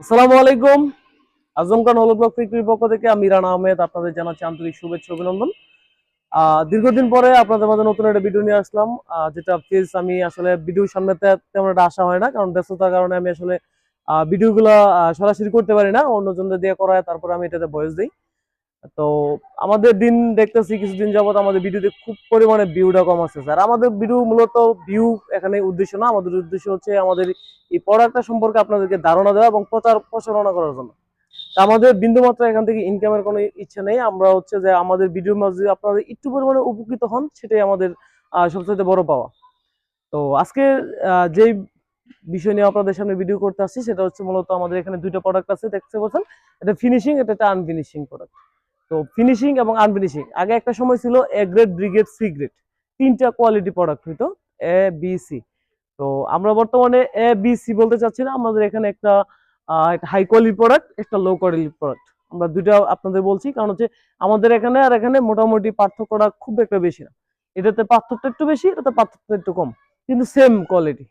আসসালামু আলাইকুম। আজম খান হলব্লক ফ্যাক্টরির পক্ষ থেকে আমি রানা আহমেদ আপনাদের জানাচ্ছি আন্তরিক শুভেচ্ছা অভিনন্দন। দীর্ঘদিন পরে আপনাদের মাঝে নতুন একটা ভিডিও নিয়ে আসলাম। যেটা প্লিজ আমি আসলে ভিডিও সামনে তেমন একটা আসা হয় না, কারণ ব্যস্ততার কারণে আমি আসলে ভিডিওগুলো সরাসরি করতে পারি না। অন্যজনদের দিয়ে করায়, তারপরে আমি এটাতে বয়স দিই। তো আমাদের দিন দেখতেছি কিছুদিন যাবত আমাদের ভিডিওতে খুব পরিমাণে ভিউটা কম আসছে, স্যার। আমাদের ভিডিও মূলত ভিউ এখানে উদ্দেশ্য না, আমাদের উদ্দেশ্য হচ্ছে আমাদের এই প্রোডাক্টটা সম্পর্কে আপনাদেরকে ধারণা দেওয়া এবং প্রচার প্রচারণা করার জন্য। আমাদের বিন্দুমাত্র এখান থেকে ইনকামের কোনো ইচ্ছে নেই। আমরা হচ্ছে যে আমাদের ভিডিওর মাঝে আপনারা একটু পরিমাণে উপকৃত হন, সেটাই আমাদের সবচেয়ে বড় পাওয়া। তো আজকে যেই বিষয় নিয়ে আপনাদের সামনে ভিডিও করতে আসছি, সেটা হচ্ছে মূলত আমাদের এখানে দুইটা প্রোডাক্ট আছে, দেখতে পাচ্ছেন? এটা ফিনিশিং এটা একটা আনফিনিশিং প্রোডাক্ট তো ফিনিশিং এবং আনফিনিশিং আগে একটা সময় ছিল A grade B grade C grade তিনটা কোয়ালিটি প্রোডাক্ট হইতো এ বি সি তো আমরা বর্তমানে এ বি সি বলতে চাচ্ছি না, আমাদের এখানে একটা হাই কোয়ালিটি প্রোডাক্ট একটা লো কোয়ালিটি প্রোডাক্ট আমরা দুইটা আপনাদের বলছি, কারণ হচ্ছে আমাদের এখানে আর এখানে মোটামুটি পার্থক্যটা খুব একটা বেশি না। এটাতে পার্থক্য একটু বেশি, এটাতে পার্থক্য একটু কম, কিন্তু সেম কোয়ালিটি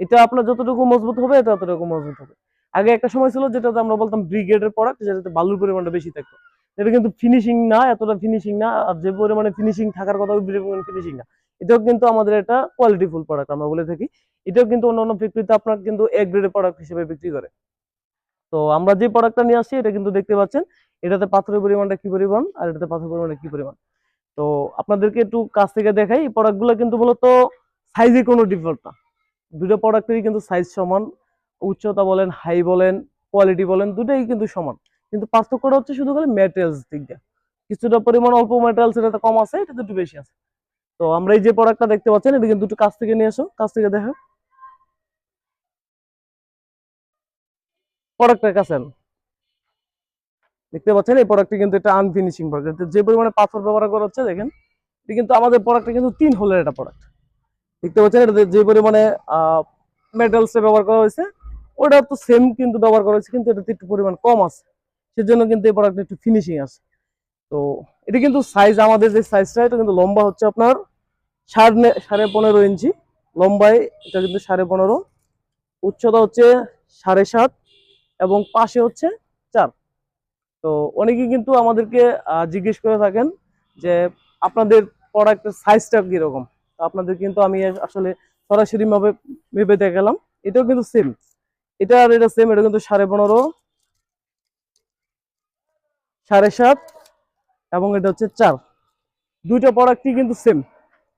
এটা আপনার যতটুকু মজবুত হবে, এটা ততটুকু মজবুত হবে। আগে একটা সময় ছিল যেটাতে আমরা বলতাম ব্রিগেডের প্রোডাক্ট যেটাতে বালুর পরিমাণটা বেশি থাকতো। এটা কিন্তু ফিনিশিং না, এতটা ফিনিশিং না, আর যে পরিমাণে ফিনিশিং থাকার কথা পরিমাণে ফিনিশিং না। এটাও কিন্তু আমাদের এটা কোয়ালিটিফুল প্রোডাক্ট আমরা বলে থাকি। এটাও কিন্তু অন্য অন্য ফ্যাক্টরিতে আপনার কিন্তু এ গ্রেডের প্রোডাক্ট হিসেবে বিক্রি করে। তো আমরা যে প্রোডাক্টটা নিয়ে আসছি, এটা কিন্তু দেখতে পাচ্ছেন, এটাতে পাথরের পরিমাণটা কি পরিমাণ, আর এটাতে পাথরের পরিমাণটা কি পরিমাণ। তো আপনাদেরকে একটু কাছ থেকে দেখাই, এই প্রোডাক্টগুলো কিন্তু মূলত সাইজে কোনো ডিফল্ট না। দুটো প্রোডাক্টেরই কিন্তু সাইজ সমান, উচ্চতা বলেন হাই বলেন কোয়ালিটি বলেন, দুটোই কিন্তু সমান। কিন্তু পার্থক্যটা হচ্ছে শুধু খালি ম্যাটেরিয়ালস দিক দিয়ে। কিছুটা পরিমাণ অল্প ম্যাটেরিয়ালস এটাতে কম আছে, এটাতে একটু বেশি আছে। তো আমরা এই যে প্রোডাক্টটা দেখতে পাচ্ছেন, এটা কিন্তু একটু কাছ থেকে নিয়ে আসো কাছ থেকে দেখো প্রোডাক্টের কাছে দেখতে পাচ্ছেন, এই প্রোডাক্টটি কিন্তু এটা আনফিনিশিং প্রোডাক্ট যে পরিমাণে পাথর ব্যবহার করা হচ্ছে, দেখেন, এটা কিন্তু আমাদের প্রোডাক্টটা কিন্তু তিন হোলের একটা প্রোডাক্ট দেখতে পাচ্ছেন, এটাতে যে পরিমাণে মেটালস ব্যবহার করা হয়েছে ওটা তো সেম কিন্তু ব্যবহার করা হয়েছে, কিন্তু এটাতে একটু পরিমাণ কম আছে। সেজন্য কিন্তু এই প্রোডাক্টটা একটু ফিনিশিং আছে। তো এটা কিন্তু সাইজ আমাদের যে সাইজটা এটা কিন্তু লম্বা হচ্ছে আপনার সাড়ে সাড়ে পনেরো ইঞ্চি। লম্বায় এটা কিন্তু সাড়ে পনেরো। উচ্চতা হচ্ছে সাড়ে সাত এবং পাশে হচ্ছে চার। তো অনেকে কিন্তু আমাদেরকে জিজ্ঞেস করে থাকেন যে আপনাদের প্রোডাক্টের সাইজটা কীরকম? তো আপনাদের কিন্তু আমি আসলে সরাসরি ভেবে দেখালাম। এটাও কিন্তু সেম এটা আর এটা সেম এটা কিন্তু সাড়ে পনেরো। সাড়ে সাত এবং এটা হচ্ছে চার। দুইটা প্রোডাক্টই কিন্তু সেম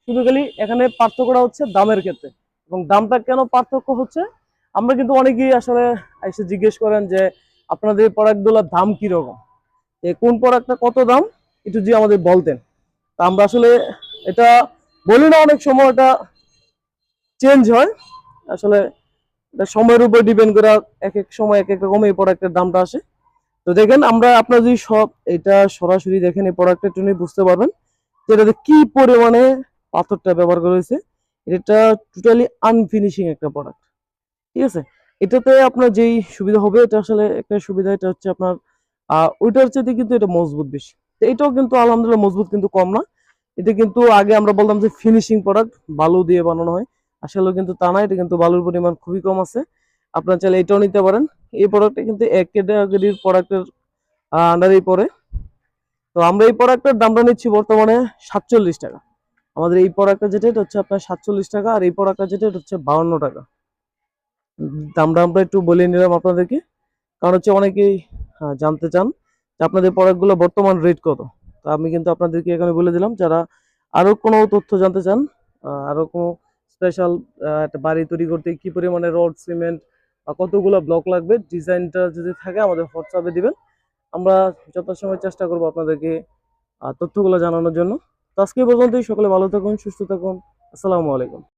শুধু খালি এখানে পার্থক্যটা হচ্ছে দামের ক্ষেত্রে। এবং দামটা কেন পার্থক্য হচ্ছে? আমরা কিন্তু অনেকেই আসলে এসে জিজ্ঞেস করেন যে, আপনাদের এই প্রোডাক্টগুলোর দাম কীরকম? কোন প্রোডাক্টটা কত দাম? একটু যদি আমাদের বলতেন। তা আমরা আসলে এটা বলি না, অনেক সময় এটা চেঞ্জ হয়। আসলে এটা সময়ের উপর ডিপেন্ড করে এক এক সময় এক এক রকম এই প্রোডাক্টের দামটা আসে। তো দেখেন, আমরা আপনার যদি সব এটা সরাসরি দেখেন, এই প্রোডাক্টের একটু বুঝতে পারবেন যে এটাতে কি পরিমাণে পাথরটা ব্যবহার করা হয়েছে। এটা টোটালি আনফিনিশিং একটা প্রোডাক্ট ঠিক আছে? এটাতে আপনার যেই সুবিধা হবে, এটা আসলে একটা সুবিধা, এটা হচ্ছে আপনার ওইটার চাইতে কিন্তু এটা মজবুত বেশি। তো এটাও কিন্তু আলহামদুলিল্লাহ মজবুত কিন্তু কম না। এটা কিন্তু আগে আমরা বলতাম যে ফিনিশিং প্রোডাক্ট বালু দিয়ে বানানো হয়। আসলে কিন্তু তা না, এটা কিন্তু বালুর পরিমাণ খুবই কম আছে। আপনার চাইলে এটাও নিতে পারেন। এই প্রোডাক্টটা কিন্তু এক ক্যাটাগরির প্রোডাক্টের আন্ডারেই পড়ে তো আমরা এই প্রোডাক্টের দামটা নিচ্ছি বর্তমানে সাতচল্লিশ টাকা। আমাদের এই প্রোডাক্টটা যেটা এটা হচ্ছে আপনার সাতচল্লিশ টাকা আর এই প্রোডাক্টটা যেটা এটা হচ্ছে বাউন্ন টাকা। দামটা আমরা একটু বলে নিলাম আপনাদেরকে। কারণ হচ্ছে অনেকেই জানতে চান যে আপনাদের প্রোডাক্টগুলো বর্তমান রেট কত। তো আমি কিন্তু আপনাদেরকে এখানে বলে দিলাম যারা আরও কোনো তথ্য জানতে চান আহ, আরও কোনো স্পেশাল একটা বাড়ি তৈরি করতে কি পরিমাণে রড সিমেন্ট কতগুলো ব্লক লাগবে? ডিজাইনটা যদি থাকে, আমাদের হোয়াটসঅ্যাপে দিবেন। আমরা যথাসময় চেষ্টা করব আপনাদেরকে তথ্যগুলো জানানোর জন্য। তো আজকে পর্যন্তই। সকলে ভালো থাকুন, সুস্থ থাকুন। আসসালামু আলাইকুম।